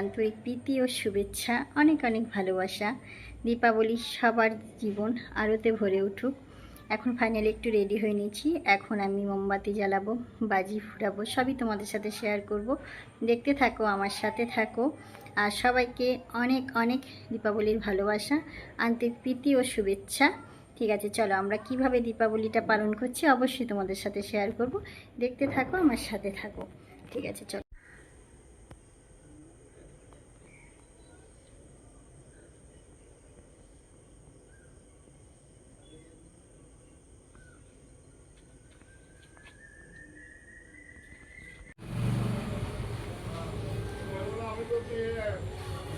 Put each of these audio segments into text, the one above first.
আন্তরিক প্রীতি ও শুভেচ্ছা, অনেক অনেক ভালোবাসা। দীপাবলি সবার জীবন আলোতে ভরে উঠুক। এখন ফাইনালি একটু রেডি হয়ে নিয়েছি। এখন আমি মোমবাতি জ্বালাবো, বাজি ফুটাবো, সবই তোমাদের সাথে শেয়ার করব। দেখতে থাকো, আমার সাথে থাকো। আর সবাইকে অনেক অনেক দীপাবলির ভালোবাসা, আন্তরিক প্রীতি ও শুভেচ্ছা। ঠিক আছে, চলো আমরা কীভাবে দীপাবলিটা পালন করছি অবশ্যই তোমাদের সাথে শেয়ার করব। দেখতে থাকো, আমার সাথে থাকো। ঠিক আছে, চলো।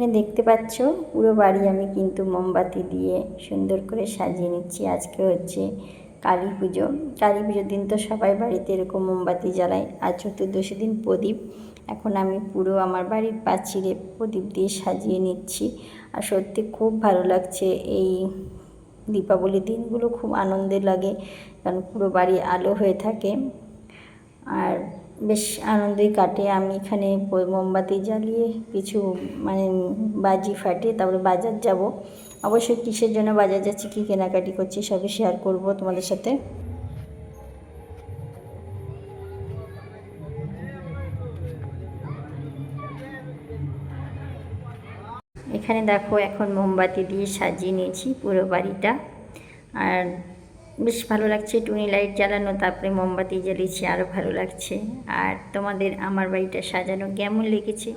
এখানে দেখতে পাচ্ছ, পুরো বাড়ি আমি কিন্তু মোমবাতি দিয়ে সুন্দর করে সাজিয়ে নিচ্ছি। আজকে হচ্ছে কালী পুজো। কালী পুজোর দিন তো সবাই বাড়িতে এরকম মোমবাতি জ্বালায়। আর চতুর্দশী দিন প্রদীপ। এখন আমি পুরো আমার বাড়ির পাঁচিরে প্রদীপ দিয়ে সাজিয়ে নিচ্ছি। আর সত্যি খুব ভালো লাগছে এই দীপাবলির দিনগুলো। খুব আনন্দের লাগে। কারণ পুরো বাড়ি আলো হয়ে থাকে। আর বেশ আনন্দই কাটে। আমি এখানে মোমবাতি জ্বালিয়ে কিছু মানে বাজি ফাটিয়ে তারপরে বাজার যাব। অবশ্যই কিসের জন্য বাজার যাচ্ছি, কী কেনাকাটি করছি সবই শেয়ার করব তোমাদের সাথে। এখানে দেখো, এখন মোমবাতি দিয়ে সাজিয়ে নিয়েছি পুরো বাড়িটা। আর বেশ ভালো লাগছে টুনি লাইট জ্বালানো, তারপরে মোমবাতি জ্বালিয়েছি আরও ভালো লাগছে। আর তোমাদের আমার বাড়িটা সাজানো কেমন লেগেছে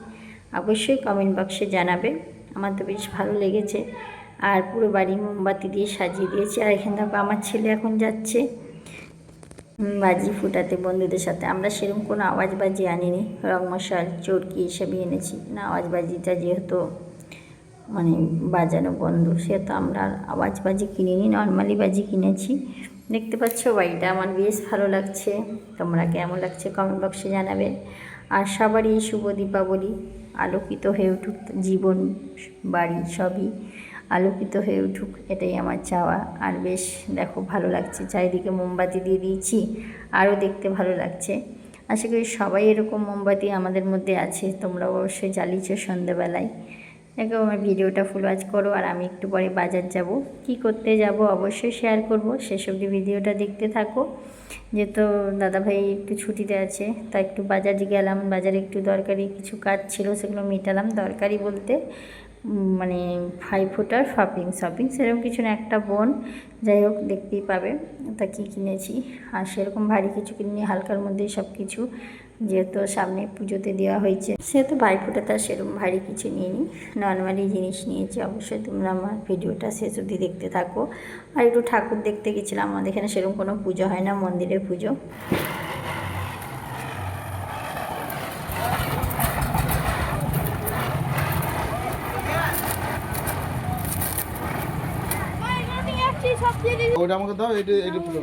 অবশ্যই কমেন্ট বক্সে জানাবে। আমার তো বেশ ভালো লেগেছে। আর পুরো বাড়ি মোমবাতি দিয়ে সাজিয়ে দিয়েছি। আর এখান দেখো আমার ছেলে এখন যাচ্ছে। বাজি ফুটাতে বন্ধুদের সাথে। আমরা সেরকম কোনো আওয়াজবাজি আনিনি। রং মশাল চরকি, এসবই এনেছি। না আওয়াজবাজিটা যেহেতু মানে বাজানো বন্ধ তো আমরা আর আওয়াজবাজি কিনিনি নর্মালি বাজি কিনেছি। দেখতে পাচ্ছ বাড়িটা আমার বেশ ভালো লাগছে। তোমরা কেমন লাগছে কমেন্ট বক্সে জানাবে। আর সবারই শুভ দীপাবলি। আলোকিত হয়ে উঠুক জীবন, বাড়ি সবই। আলোকিত হয়ে উঠুক, এটাই আমার চাওয়া। আর বেশ, দেখো ভালো লাগছে, চারিদিকে মোমবাতি দিয়ে দিয়েছি, আরও দেখতে ভালো লাগছে। আশা করি সবাই এরকম মোমবাতি আমাদের মধ্যে আছে তোমরা অবশ্যই জ্বালিয়েছো সন্ধ্যাবেলায় দেখো, আমার ভিডিওটা ফুল ওয়াচ করো আর আমি একটু পরে বাজার যাব। কি করতে যাব অবশ্যই শেয়ার করব। শেষ অবধি ভিডিওটা দেখতে থাকো। যেহেতু দাদাভাই একটু ছুটিতে আছে, তা একটু বাজার গেলাম। বাজারে একটু দরকারি কিছু কাজ ছিল, সেগুলো মেটালাম। দরকারি বলতে মানে ফাইভ ফুটার শপিং শপিং সেরকম কিছু না, একটা বোন। যাই হোক, দেখতেই পাবে তা কী কিনেছি। আর সেরকম ভারী কিছু কিনিনি, হালকার মধ্যেই সব কিছু যেহেতু সামনে পুজোতে দেওয়া হয়েছে। সেহেতু ভাইফোঁটা তার সেরকম ভারী কিছু নিইনি। নর্মালি জিনিস নিয়েছি, অবশ্যই তোমরা আমার ভিডিওটা শেষ অবধি দেখতে থাকো। আর একটু ঠাকুর দেখতে গেছিলাম, আমাদের এখানে সেরকম কোনো পুজো হয় না, মন্দিরের পুজো। ওটা আমাকে দাও এটা এটা পুরো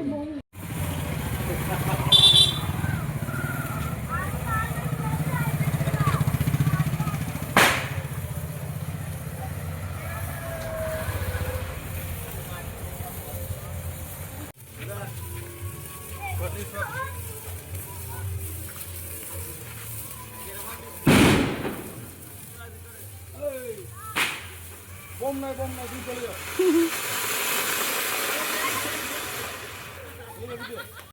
কম নাই কম নাই তুমি চলে যাও। good.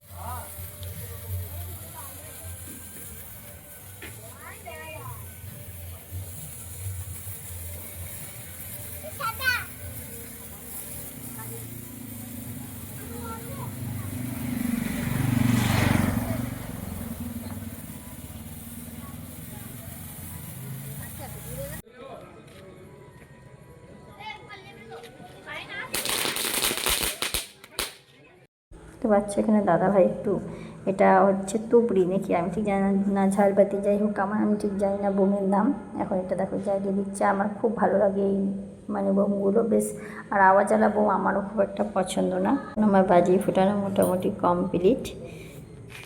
তো বাচ্চা এখানে দাদা ভাই একটু, এটা হচ্ছে তুবড়ি নাকি? আমি ঠিক জানি না ঝাড়বাতি যাই হোক, আমার, আমি ঠিক জানি না বোমের দাম এখন এটা দেখো জ্বালিয়ে দিচ্ছে। আমার খুব ভালো লাগে এই মানে বোমগুলো বেশ। আর আওয়াজওয়ালা বোম আমারও খুব একটা পছন্দ না। আমার বাজি ফোটানো মোটামুটি কমপ্লিট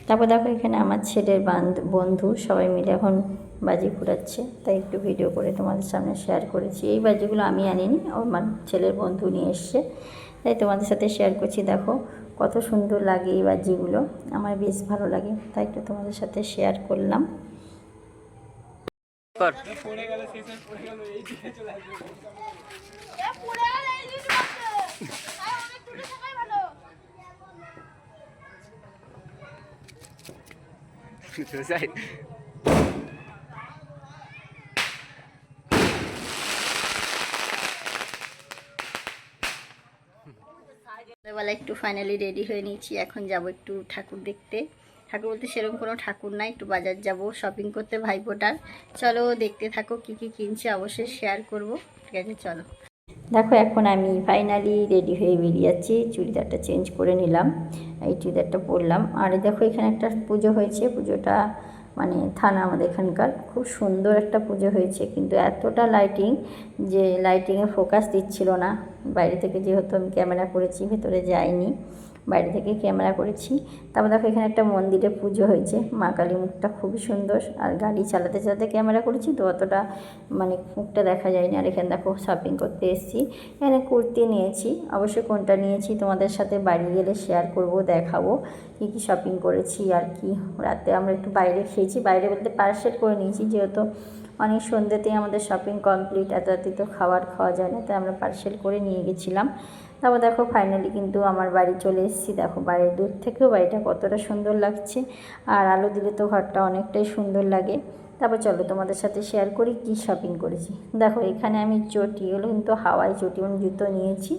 তারপর দেখো, এখানে আমার ছেলের বান্ধ- বন্ধু, সবাই মিলে এখন বাজি ফুটাচ্ছে। তাই একটু ভিডিও করে তোমাদের সামনে শেয়ার করেছি। এই বাজিগুলো আমি আনিনি, আমার ছেলের বন্ধু নিয়ে এসছে। তাই তোমাদের সাথে শেয়ার করছি। দেখো কত সুন্দর লাগে এই বাজিগুলো। আমার বেশ ভালো লাগে তাই একটু তোমাদের সাথে শেয়ার করলাম। কর এ পুরো এই জিনিস আছে তাই অনেক দূরে থাকাই ভালো সুসাইড সন্ধ্যাবেলা একটু ফাইনালি রেডি হয়ে নিয়েছি। এখন যাব একটু ঠাকুর দেখতে। ঠাকুর বলতে সেরকম কোনো ঠাকুর নাই, একটু বাজার যাব শপিং করতে ভাইফোঁটার। চলো দেখতে থাকো কি কি কিনছে, অবশ্যই শেয়ার করব। ঠিক আছে, চলো। দেখো, এখন আমি ফাইনালি রেডি হয়ে বেরিয়ে যাচ্ছি চুড়িদারটা চেঞ্জ করে নিলাম। এই চুড়িদারটা পরলাম। আর দেখো, এখানে একটা পুজো হয়েছে। পুজোটা মানে থানা আমাদের এখানকার, খুব সুন্দর একটা পুজো হয়েছে। কিন্তু এতটা লাইটিং যে লাইটিংয়ে ফোকাস দিচ্ছিল না। বাইরে থেকে যেহেতু আমি ক্যামেরা করেছি, ভেতরে যাইনি। বাইরে থেকে ক্যামেরা করেছি। তারপর দেখো এখানে একটা মন্দিরে পুজো হয়েছে। মা কালী মুখটা খুবই সুন্দর। আর গাড়ি চালাতে চালাতে ক্যামেরা করেছি তো অতটা মানে মুখটা দেখা যায়নি। আর এখানে দেখো শপিং করতে এসেছি। এখানে কুর্তি নিয়েছি। অবশ্য কোনটা নিয়েছি তোমাদের সাথে বাড়ি গেলে শেয়ার করব, দেখাবো কী কী শপিং করেছি আর কি। রাতে আমরা একটু বাইরে খেয়েছি। বাইরে বলতে পার্সেল করে নিয়েছি যেহেতু অনেক সন্ধ্যেতেই আমাদের শপিং কমপ্লিট এত রাতে তো খাবার খাওয়া যায় না, তাই আমরা পার্সেল করে নিয়ে গেছিলাম। তারপর দেখো ফাইনালি কিন্তু আমার বাড়ি চলে এসেছি। দেখো বাড়ির দূর থেকেও বাড়িটা কতটা সুন্দর লাগছে। আর আলো দিলে তো ঘরটা অনেকটাই সুন্দর লাগে। তারপর চলো তোমাদের সাথে শেয়ার করি কি শপিং করেছি। দেখো এখানে আমি চটি, এগুলো কিন্তু হাওয়াই চটি মানে জুতো নিয়েছি।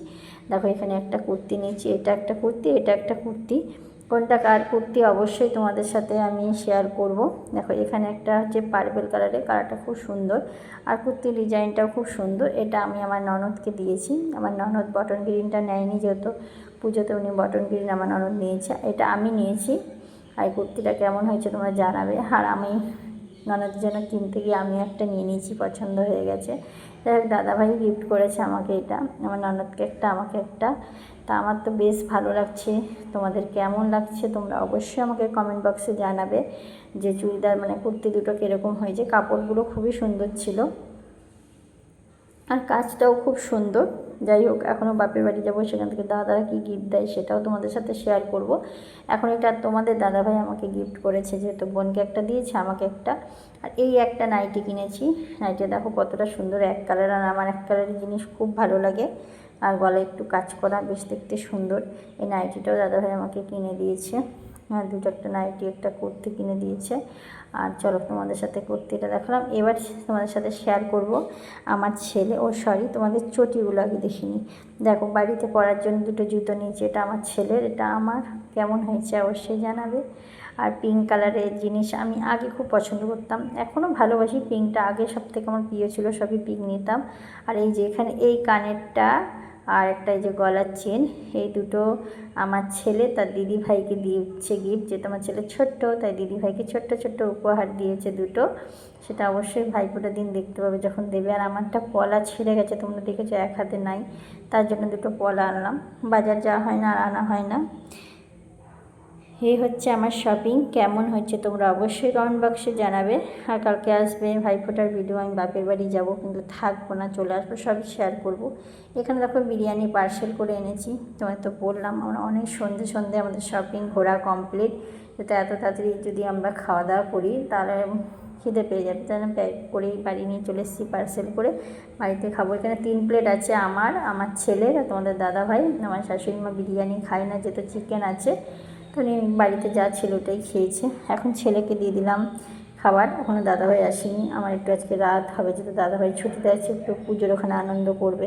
দেখো এখানে একটা কুর্তি নিয়েছি, এটা একটা কুর্তি, এটা একটা কুর্তি। কোনটা কার কুর্তি, অবশ্যই তোমাদের সাথে আমি শেয়ার করব। দেখো, এখানে একটা হচ্ছে পার্পেল কালারের কালারটা খুব সুন্দর। আর কুর্তির ডিজাইনটাও খুব সুন্দর। এটা আমি আমার ননদকে দিয়েছি। আমার ননদ বটন গ্রিনটা নেয়নি যেহেতু। পুজোতে উনি বটন গ্রিন আমার ননদ নিয়েছে। এটা আমি নিয়েছি। আর কুর্তিটা কেমন হয়েছে তোমরা জানাবে। আর আমি ননদের জন্য কিনতে গিয়ে আমি একটা নিয়ে নিয়েছি, পছন্দ হয়ে গেছে। যাই হোক, দাদাভাই গিফট করেছে আমাকে এটা। আমার ননদকে একটা, আমাকে একটা। তা আমার তো বেশ ভালো লাগছে। তোমাদের কেমন লাগছে তোমরা অবশ্যই আমাকে কমেন্ট বক্সে জানাবে যে চুড়িদার মানে কুর্তি দুটো কীরকম হয়েছে। কাপড়গুলো খুবই সুন্দর ছিল। আর কাজটাও খুব সুন্দর। যাই হোক, এখনও বাপের বাড়ি যাব সেখান থেকে দাদারা কী গিফট দেয় সেটাও তোমাদের সাথে শেয়ার করব। এখন এটা তোমাদের দাদাভাই আমাকে গিফট করেছে, যেহেতু বোনকে একটা দিয়েছে, আমাকে একটা। আর এই একটা নাইটি কিনেছি। নাইটি দেখো কতটা সুন্দর এক কালার আর আমার এক কালারের জিনিস খুব ভালো লাগে। আর গলায় একটু কাজ করা, বেশ দেখতে সুন্দর। এই নাইটিটাও দাদাভাই আমাকে কিনে দিয়েছে। হ্যাঁ দুটো একটা নাইটি একটা কুর্তি কিনে দিয়েছে। আর চলো তোমাদের সাথে কুর্তিটা দেখালাম। এবার তোমাদের সাথে শেয়ার করব আমার ছেলে। ও সরি তোমাদের চটিগুলো আগে দেখিনি। দেখো, বাড়িতে পরার জন্য দুটো জুতো নিয়েছি। এটা আমার ছেলের, এটা আমার। কেমন হয়েছে অবশ্যই জানাবে। আর পিঙ্ক কালারের জিনিস আমি আগে খুব পছন্দ করতাম। এখনও ভালোবাসি পিঙ্কটা আগে সব থেকে আমার প্রিয় ছিল সবই পিঙ্ক নিতাম। আর এই যে এখানে এই কানেরটা আর একটা যে গলার চেন এই দুটো আমার ছেলে তার দিদি ভাইকে দিচ্ছে গিফট যেহেতু আমার ছেলে ছোট্ট, তাই দিদি ভাইকে ছোট্ট ছোট্ট উপহার দিয়েছে দুটো। সেটা অবশ্যই ভাইপোটা দিন দেখতে পাবে যখন দেবে। আর আমারটা পলা ছিঁড়ে গেছে, তোমরা দেখেছ এক হাতে নাই, তার জন্য দুটো পলা আনলাম। বাজার যাওয়া হয় না আর আনা হয় না। এই হচ্ছে আমার শপিং, কেমন হচ্ছে তোমরা অবশ্যই কমেন্ট বক্সে জানাবে। আর কালকে আসবে ভাইফোঁটার ভিডিও আমি বাপের বাড়ি যাব, কিন্তু থাকব না, চলে আসব, সবই শেয়ার করব। এখানে দেখো বিরিয়ানি পার্সেল করে এনেছি, তোমায় তো বললাম, আমরা অনেক সন্ধে সন্ধে আমাদের শপিং ঘোরা কমপ্লিট যাতে এত তাড়াতাড়ি যদি আমরা খাওয়া দাওয়া করি, তাহলে খিদে পেয়ে যাবে। তাই প্যাক করেই বাড়ি নিয়ে চলে এসেছি পার্সেল করে, বাড়িতে খাব। এখানে তিন প্লেট আছে আমার আমার ছেলের আর তোমাদের দাদা ভাই আমার শাশুড়ি মা বিরিয়ানি খায় না, যেহেতু চিকেন আছে। তো উনি বাড়িতে যা ছিল ওটাই খেয়েছে। এখন ছেলেকে দিয়ে দিলাম খাবার। এখনও দাদাভাই আসেনি। আমার একটু আজকে রাত হবে, যেহেতু দাদাভাই ছুটিতে আছে, একটু পুজোর ওখানে আনন্দ করবে।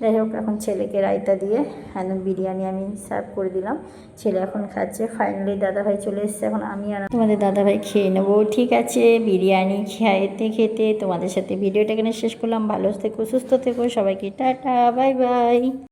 যাই হোক, এখন ছেলেকে রায়তা দিয়ে একদম বিরিয়ানি আমি সার্ভ করে দিলাম। ছেলে এখন খাচ্ছে। ফাইনালি দাদাভাই চলে এসছে। এখন আমি আর তোমাদের দাদাভাই খেয়ে নেব। ঠিক আছে, বিরিয়ানি খেতে খেতে তোমাদের সাথে ভিডিওটা এখানে শেষ করলাম। ভালো থেকো, সুস্থ থেকো। সবাইকে টাটা, বাই বাই।